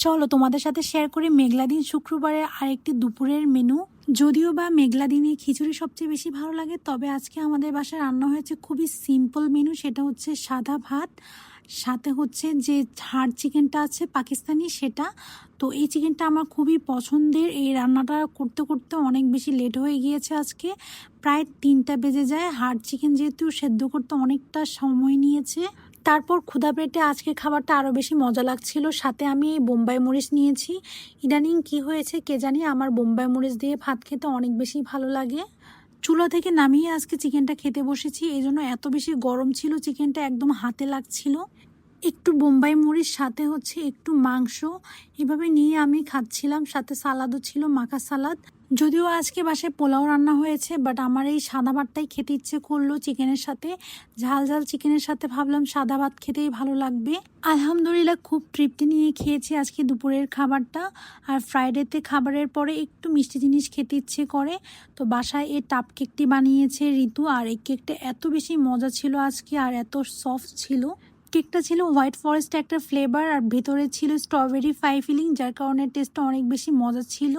চলো তোমাদের সাথে শেয়ার করি মেঘলা দিন শুক্রবারের আরেকটি দুপুরের মেনু যদিও বা মেঘলা দিনে খিচুড়ি সবচেয়ে বেশি ভালো লাগে, তবে আজকে আমাদের বাসায় রান্না হয়েছে খুবই সিম্পল মেনু সেটা হচ্ছে সাদা ভাত সাথে হচ্ছে যে হাড় চিকেনটা আছে পাকিস্তানি, সেটা। তো এই চিকেনটা আমার খুবই পছন্দের। এই রান্নাটা করতে করতে অনেক বেশি লেট হয়ে গিয়েছে আজকে। প্রায় তিনটা বেজে যায়। হাড় চিকেন যেহেতু সেদ্ধ করতে অনেকটা সময় নিয়েছে। তারপর ক্ষুধা পেটে আজকে খাবারটা আরও বেশি মজা লাগছিল। সাথে আমি এই বোম্বাই মরিচ নিয়েছি। ইদানিং কি হয়েছে কে জানি? আমার বোম্বাই মরিচ দিয়ে ভাত খেতে অনেক বেশি ভালো লাগে। চুলা থেকে নামিয়ে আজকে চিকেনটা খেতে বসেছি। এই জন্য এত বেশি গরম ছিল চিকেনটা একদম হাতে লাগছিল। একটু বোম্বাই মুড়ির সাথে হচ্ছে একটু মাংস। এভাবে নিয়ে আমি খাচ্ছিলাম, সাথে সালাদও ছিল, মাখা সালাদ। যদিও আজকে বাসায় পোলাও রান্না হয়েছে বাট আমার এই সাদা ভাতটাই খেতে ইচ্ছে করল চিকেনের সাথে। ঝাল ঝাল চিকেনের সাথে ভাবলাম সাদা ভাত খেতেই ভালো লাগবে। আলহামদুলিল্লাহ খুব তৃপ্তি নিয়ে খেয়েছি আজকে দুপুরের খাবারটা। আর ফ্রাইডেতে খাবারের পরে একটু মিষ্টি জিনিস খেতে ইচ্ছে করে। তো বাসায় এই টাপ কেকটি বানিয়েছে ঋতু, আর এই কেকটা এত বেশি মজা ছিল আজকে, আর এত সফট ছিল। কেকটা ছিল হোয়াইট ফরেস্ট একটা ফ্লেভার আর ভেতরে ছিল স্ট্রবেরি ফাই ফিলিং যার কারণে টেস্টটা অনেক বেশি মজা ছিল।